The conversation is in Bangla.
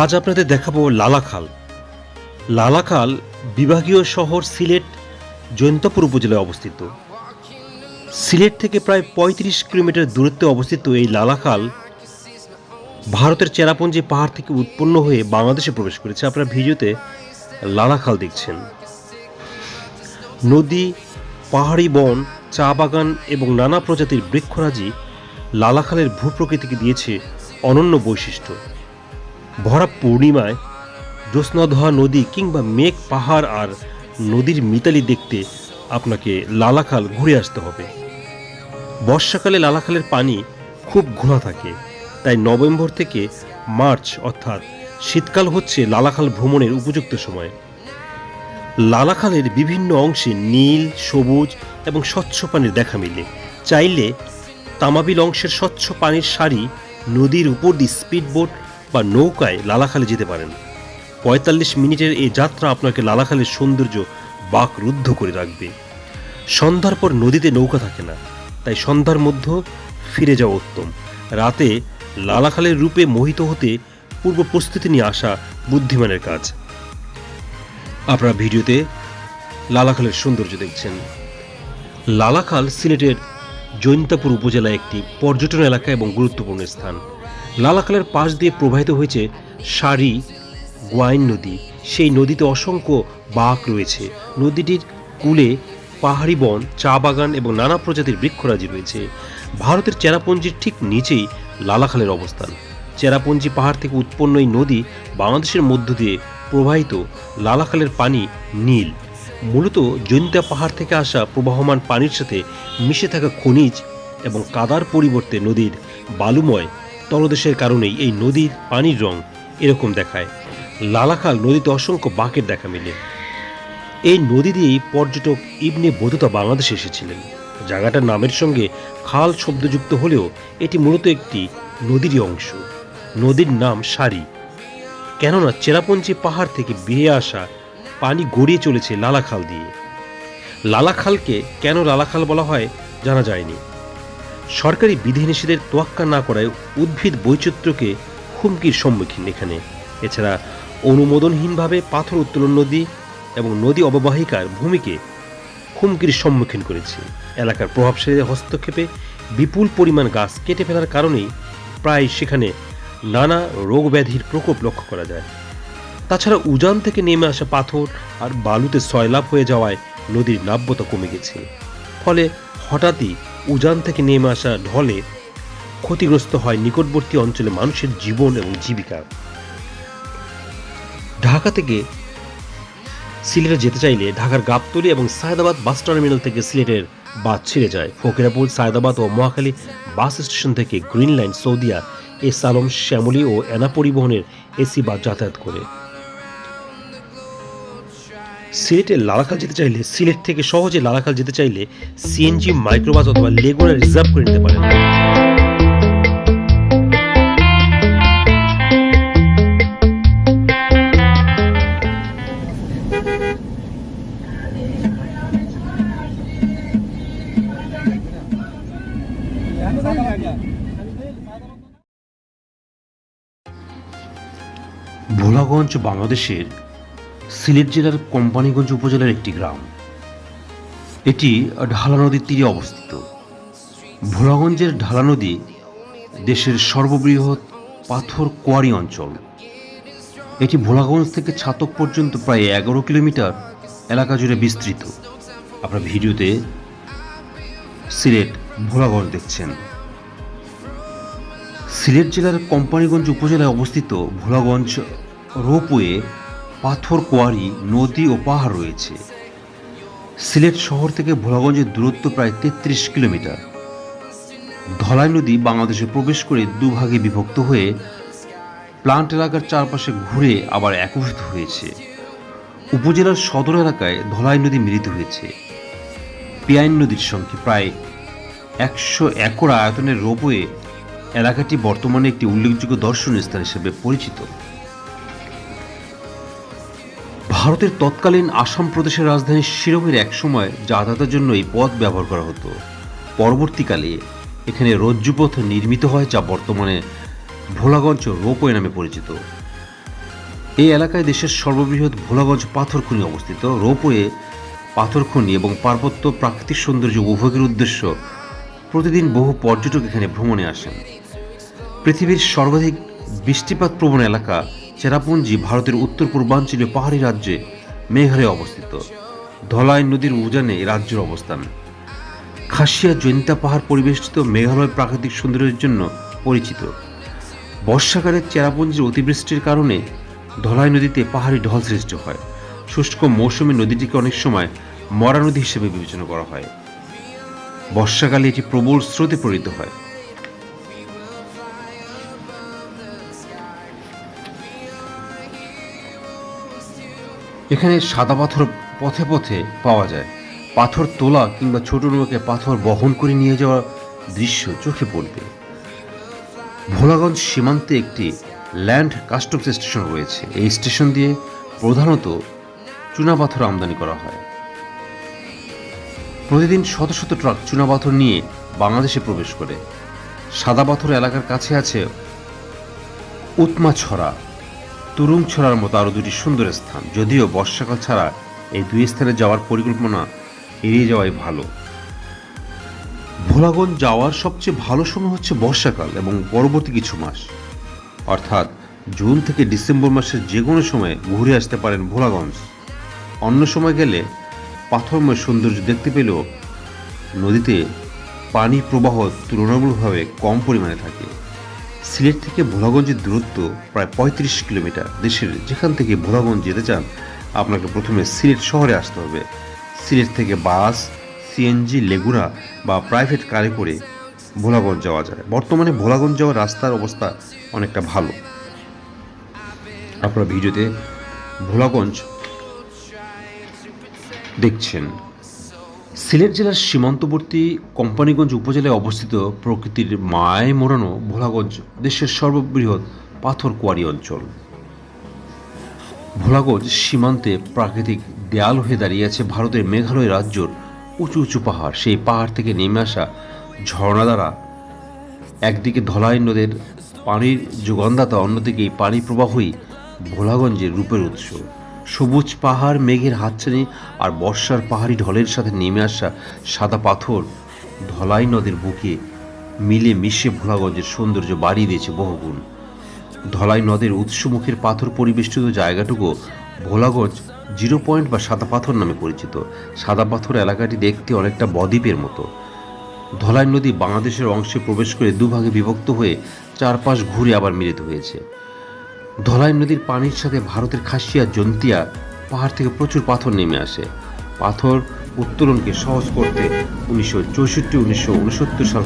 আজ আপনাদের দেখাবো লালাখাল। লালাখাল বিভাগীয় শহর সিলেট জৈন্তপুর উপজেলায় অবস্থিত। সিলেট থেকে প্রায় ৩৫ কিলোমিটার দূরত্বে অবস্থিত এই লালাখাল ভারতের চেরাপুঞ্জি পাহাড় থেকে উৎপন্ন হয়ে বাংলাদেশে প্রবেশ করেছে। আপনারা ভিডিওতে লালাখাল দেখছেন। নদী, পাহাড়ি বন, চা বাগান এবং নানা প্রজাতির বৃক্ষরাজি লালাখালের ভূপ্রকৃতিকে দিয়েছে অনন্য বৈশিষ্ট্য। ভরা পূর্ণিমায় জ্যোৎস্নাধোয়া নদী কিংবা মেঘ, পাহাড় আর নদীর মিতালি দেখতে আপনাকে লালাখাল ঘুরে আসতে হবে। বর্ষাকালে লালাখালের পানি খুব ঘোলা থাকে, তাই নভেম্বর থেকে মার্চ অর্থাৎ শীতকাল হচ্ছে লালাখাল ভ্রমণের উপযুক্ত সময়। লালাখালের বিভিন্ন অংশে নীল, সবুজ এবং স্বচ্ছ পানির দেখা মিলে। চাইলে তামাবিল অংশের স্বচ্ছ পানির সারি নদীর উপর দিয়ে স্পিডবোট বা নৌকায় লালাখালে যেতে পারেন। পঁয়তাল্লিশ মিনিটের এই যাত্রা আপনাকে লালাখালের সৌন্দর্য বাক রুদ্ধ করে রাখবে। সন্ধ্যার পর নদীতে নৌকা থাকে না, তাই সন্ধ্যার মধ্যে ফিরে যাওয়া উত্তম। রাতে লালাখালের রূপে মোহিত হতে পূর্ব প্রস্তুতি নিয়ে আসা বুদ্ধিমানের কাজ। আপনারা ভিডিওতে লালাখালের সৌন্দর্য দেখছেন। লালাখাল সিলেটের জৈন্তাপুর উপজেলায় একটি পর্যটন এলাকা এবং গুরুত্বপূর্ণ স্থান। লালাখালের পাশ দিয়ে প্রবাহিত হয়েছে সারি গোয়াইন নদী। সেই নদীতে অসংখ্য বাঁক রয়েছে। নদীটির কূলে পাহাড়ি বন, চা বাগান এবং নানা প্রজাতির বৃক্ষরাজি রয়েছে। ভারতের চেরাপুঞ্জির ঠিক নিচেই লালাখালের অবস্থান। চেরাপুঞ্জি পাহাড় থেকে উৎপন্ন এই নদী বাংলাদেশের মধ্য দিয়ে প্রবাহিত লালাখালের পানি নীল। মূলত জৈন্তা পাহাড় থেকে আসা প্রবাহমান পানির সাথে মিশে থাকা খনিজ এবং কাদার পরিবর্তে নদীর বালুময় তলদেশের কারণেই এই নদীর পানির রং এরকম দেখায়। লালাখাল নদীতে অসংখ্য বাঁকের দেখা মিলে। এই নদী দিয়েই পর্যটক ইবনে বধুতা বাংলাদেশে এসেছিলেন। জায়গাটার নামের সঙ্গে খাল শব্দযুক্ত হলেও এটি মূলত একটি নদীরই অংশ। নদীর নাম সারি। কেননা চেরাপঞ্চি পাহাড় থেকে বেয়ে আসা পানি গড়িয়ে চলেছে লালাখাল দিয়ে। লালাখালকে কেন লালাখাল বলা হয় জানা যায়নি। সরকারি বিধিনিষেধের তোয়াক্কা না করায় উদ্ভিদ বৈচিত্র্যকে হুমকির সম্মুখীন এখানে। এছাড়া অনুমোদনহীনভাবে পাথর উত্তোলন নদী এবং নদী অববাহিকার ভূমিকে হুমকির সম্মুখীন করেছে। এলাকার প্রভাবশালীদের হস্তক্ষেপে বিপুল পরিমাণ গাছ কেটে ফেলার কারণেই প্রায় সেখানে নানা রোগ ব্যাধির প্রকোপ লক্ষ্য করা যায়। তাছাড়া উজান থেকে নেমে আসা পাথর আর বালুতে সয়লাভ হয়ে যাওয়ায় নদীর নাব্যতা কমে গেছে। ফলে হঠাৎই উজান থেকে নেমে আসা ঢলে ক্ষতিগ্রস্ত হয় নিকটবর্তী অঞ্চলে মানুষের জীবন এবং জীবিকা। ঢাকা থেকে সিলেটে যেতে চাইলে ঢাকার গাবতলী এবং সায়দাবাদ বাস টার্মিনাল থেকে সিলেটের বাস ছেড়ে যায়। ফকিরাপুর, সায়দাবাদ ও মহাখালী বাস স্টেশন থেকে Green Line Soudia S Alam Shyamoli ও এনা পরিবহনের এসি বাস যাতায়াত করে। সিলেটে লালাখাল যেতে চাইলে, সিলেট থেকে সহজে লালাখাল যেতে চাইলে সিএনজি মাইক্রোবাস অথবা লেগুনা রিজার্ভ করে নিতে পারেন। ভোলাগঞ্জ, বাংলাদেশের সিলেট জেলার কোম্পানিগঞ্জ উপজেলার একটি গ্রাম। এটি ঢালা নদীর তীরে অবস্থিত। ভোলাগঞ্জের ঢালা নদী দেশের সর্ববৃহৎ পাথর কোয়ারি অঞ্চল। এটি ভোলাগঞ্জ থেকে ছাতক পর্যন্ত প্রায় এগারো কিলোমিটার এলাকা জুড়ে বিস্তৃত। আপনার ভিডিওতে সিলেট, ভোলাগঞ্জ দেখছেন। সিলেট জেলার কোম্পানিগঞ্জ উপজেলায় অবস্থিত ভোলাগঞ্জ রোপওয়ে পাথর, কোয়ারি, নদী ও পাহাড় রয়েছে। সিলেট শহর থেকে ভোলাগঞ্জের দূরত্ব প্রায় তেত্রিশ কিলোমিটার। ধলাই নদী বাংলাদেশে প্রবেশ করে দুভাগে বিভক্ত হয়ে প্লান্ট এলাকার চারপাশে ঘুরে আবার একভূত হয়েছে। উপজেলার সদর এলাকায় ধলাই নদী মিলিত হয়েছে। পিয়াইন নদীর সঙ্গে প্রায় একশো একর আয়তনের রোপওয়ে এলাকাটি বর্তমানে একটি উল্লেখযোগ্য দর্শনীয় স্থান হিসেবে পরিচিত। ভারতের তৎকালীন আসাম প্রদেশের রাজধানী শিরোমের একসময় যাতায়াতের জন্য এই পথ ব্যবহার করা হতো। পরবর্তীকালে এখানে রজ্জুপথ নির্মিত হয়, যা বর্তমানে ভোলাগঞ্জ রোপওয়ে নামে পরিচিত। এই এলাকায় দেশের সর্ববৃহৎ ভোলাগঞ্জ পাথর খনি অবস্থিত। রোপওয়ে, পাথর খনি এবং পার্বত্য প্রাকৃতিক সৌন্দর্য উপভোগের উদ্দেশ্য প্রতিদিন বহু পর্যটক এখানে ভ্রমণে আসেন। পৃথিবীর সর্বাধিক বৃষ্টিপাত প্রবণ এলাকা চেরাপুঞ্জি ভারতের উত্তর পূর্বাঞ্চলীয় পাহাড়ি রাজ্যে মেঘালয়ে অবস্থিত। ধলাই নদীর উজানে রাজ্যের অবস্থান। খাসিয়া জৈন্তা পাহাড় পরিবেষ্টিত মেঘালয় প্রাকৃতিক সৌন্দর্যের জন্য পরিচিত। বর্ষাকালে চেরাপুঞ্জির অতিবৃষ্টির কারণে ধলাই নদীতে পাহাড়ি ঢল সৃষ্টি হয়। শুষ্ক মৌসুমে নদীটিকে অনেক সময় মরা নদী হিসেবে বিবেচনা করা হয়। বর্ষাকালে এটি প্রবল স্রোতে পরিণত হয়। এখানে সাদা পাথর পথে পথে পাওয়া যায়। পাথর তোলা কিংবা ছোট নৌকে পাথর বহন করে নিয়ে যাওয়া দৃশ্য চোখে পড়বে। ভোলাগঞ্জ সীমান্তে একটি ল্যান্ড কাস্টমস স্টেশন রয়েছে। এই স্টেশন দিয়ে প্রধানত চুনাপাথর আমদানি করা হয়। প্রতিদিন শত শত ট্রাক চুনাপাথর নিয়ে বাংলাদেশে প্রবেশ করে। সাদা পাথর এলাকার কাছে আছে উৎমা ছড়া তুরুং ছড়ার মতো আরও দুটি সুন্দর স্থান। যদিও বর্ষাকাল ছাড়া এই দুই স্থানে যাওয়ার পরিকল্পনা এড়িয়ে যাওয়াই ভালো। ভোলাগঞ্জ যাওয়ার সবচেয়ে ভালো সময় হচ্ছে বর্ষাকাল এবং পরবর্তী কিছু মাস। অর্থাৎ জুন থেকে ডিসেম্বর মাসের যে কোনো সময় ঘুরে আসতে পারেন ভোলাগঞ্জ। অন্য সময় গেলে পাথরময় সৌন্দর্য দেখতে পেলেও নদীতে পানি প্রবাহ তুলনামূলকভাবে কম পরিমাণে থাকে। সিলেট থেকে ভোলাগঞ্জের দূরত্ব প্রায় পঁয়ত্রিশ কিলোমিটার। দেশের যেখান থেকে ভোলাগঞ্জ যেতে চান, আপনাকে প্রথমে সিলেট শহরে আসতে হবে। সিলেট থেকে বাস সিএনজি লেগুনা বা প্রাইভেট কারে করে ভোলাগঞ্জ যাওয়া যায়। বর্তমানে ভোলাগঞ্জ যাওয়ার রাস্তার অবস্থা অনেকটা ভালো। আপনারা ভিডিওতে ভোলাগঞ্জ দেখছেন। সিলেট জেলার সীমান্তবর্তী কোম্পানিগঞ্জ উপজেলায় অবস্থিত প্রকৃতির মায় মোড়ানো ভোলাগঞ্জ দেশের সর্ববৃহৎ পাথর কোয়ারি অঞ্চল। ভোলাগঞ্জ সীমান্তে প্রাকৃতিক দেয়াল হয়ে দাঁড়িয়ে আছে ভারতের মেঘালয় রাজ্যর উঁচু উঁচু পাহাড়। সেই পাহাড় থেকে নেমে আসা ঝর্ণা দ্বারা একদিকে ধলাই নদের পানির যোগানদাতা অন্যদিকে এই পানি প্রবাহই ভোলাগঞ্জের রূপের উৎস। সবুজ পাহাড়, মেঘের হাতছানি আর বর্ষার পাহাড়ি ঢলের সাথে নেমে আসা সাদা পাথর ধলাই নদের বুকে মিলে মিশে ভোলাগঞ্জের সৌন্দর্য বাড়িয়ে দিয়েছে বহুগুণ। ধলাই নদের উৎসমুখের পাথর পরিবেষ্টিত জায়গাটুকু ভোলাগঞ্জ জিরো পয়েন্ট বা সাদা পাথর নামে পরিচিত। সাদা পাথর এলাকাটি দেখতে অনেকটা বদ্বীপের মতো। ধলাই নদী বাংলাদেশের অংশে প্রবেশ করে দুভাগে বিভক্ত হয়ে চারপাশ ঘুরে আবার মিলিত হয়েছে। ধলাই নদীর পানির সাথে ভারতের খাসিয়া, জন্তিয়া পাহাড় থেকে প্রচুর পাথর নেমে আসে। পাথর উত্তোলনকে সহজ করতে উনিশশো চৌষট্টি, উনিশশো উনসত্তর সাল